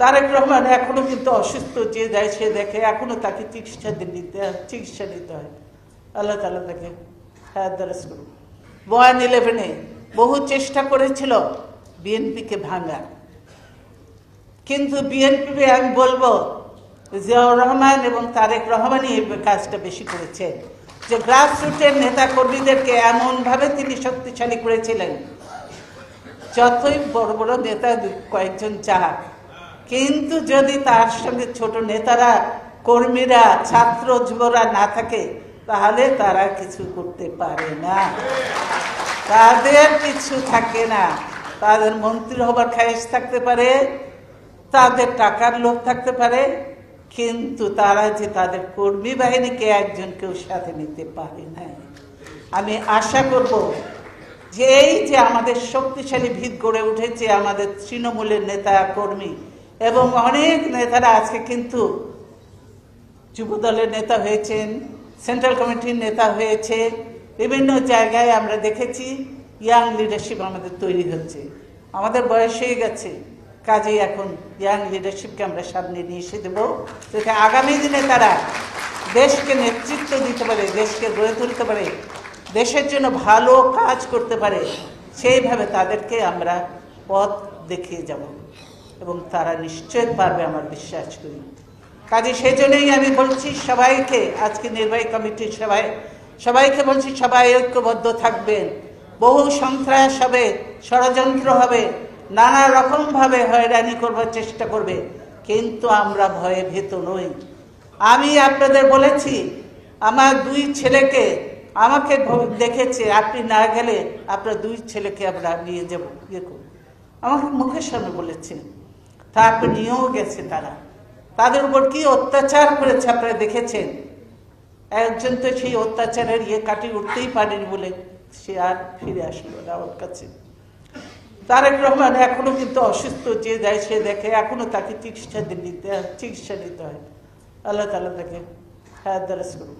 তারেক রহমান এখনও কিন্তু অসুস্থ, যে যায় সে দেখে। এখনও তাকে চিকিৎসা নিতে চিকিৎসা নিতে হয়। আল্লাহ তালা তাকে হ্যাঁ দারাজ করুন ওয়ান ইলেভেনে বহু চেষ্টা করেছিল বিএনপিকে ভাঙার। কিন্তু বিএনপি আমি বলব, জিয়াউর রহমান এবং তারেক রহমানই এই কাজটা বেশি করেছেন যে গ্রাসরুটের নেতা কর্মীদেরকে এমনভাবে তিনি শক্তিশালী করেছিলেন, যতই বড় বড় নেতা কয়েকজন চাক কিন্তু যদি তার সঙ্গে ছোট নেতারা, কর্মীরা, ছাত্র যুবরা না থাকে, তাহলে তারা কিছু করতে পারে না। তাদের কিছু থাকে না। তাদের মন্ত্রী হবার খায়েশ থাকতে পারে, তাদের টাকার লোভ থাকতে পারে, কিন্তু তারা যে তাদের কর্মী বাহিনীকে একজনকেও সাথে নিতে পারে না। আমি আশা করব যে এই যে আমাদের শক্তিশালী ভিত গড়ে উঠেছে আমাদের তৃণমূলের নেতা কর্মী এবং অনেক নেতারা আজকে কিন্তু যুব দলের নেতা হয়েছেন, সেন্ট্রাল কমিটির নেতা হয়েছে, বিভিন্ন জায়গায় আমরা দেখেছি ইয়াং লিডারশিপ আমাদের তৈরি হচ্ছে। আমাদের বয়স হয়ে গেছে, কাজেই এখন ইয়াং লিডারশিপকে আমরা সামনে নিয়ে এসে দেবো, যাতে আগামী দিনে তারা দেশকে নেতৃত্ব দিতে পারে, দেশকে গড়ে তুলতে পারে, দেশের জন্য ভালো কাজ করতে পারে, সেইভাবে তাদেরকে আমরা পথ দেখিয়ে যাব। এবং তারা নিশ্চয় পারবে আমার বিশ্বাস করি। কাজে সেজন্যই আমি বলছি সবাইকে, আজকে নির্বাহী কমিটির সবাই, সবাইকে বলছি সবাই ঐক্যবদ্ধ থাকবেন। বহু সন্ত্রাস হবে, ষড়যন্ত্র হবে, নানা রকমভাবে হয়রানি করবার চেষ্টা করবে, কিন্তু আমরা ভয়ে ভীত নই। আমি আপনাদের বলেছি, আমার দুই ছেলেকে আমাকে দেখেছে, আপনি না গেলে আপনার দুই ছেলেকে আমরা নিয়ে যাব ইয়ে করব। আমাকে মুখের সামনে বলেছেন তারপর নিয়েও গেছে তারা। তাদের উপর কি অত্যাচার করেছে আপনারা দেখেছেন? একজন তো সেই অত্যাচারের ইয়ে কাটিয়ে উঠতেই পারেনি বলে সে আর ফিরে আসলো না ওর কাছে। তারেক রহমান এখনও কিন্তু অসুস্থ, যে যায় সে দেখে। এখনও তাকে চিকিৎসা নিতে চিকিৎসা নিতে হয়। আল্লাহ তালা তাকে হ্যাঁ দারাজ করুন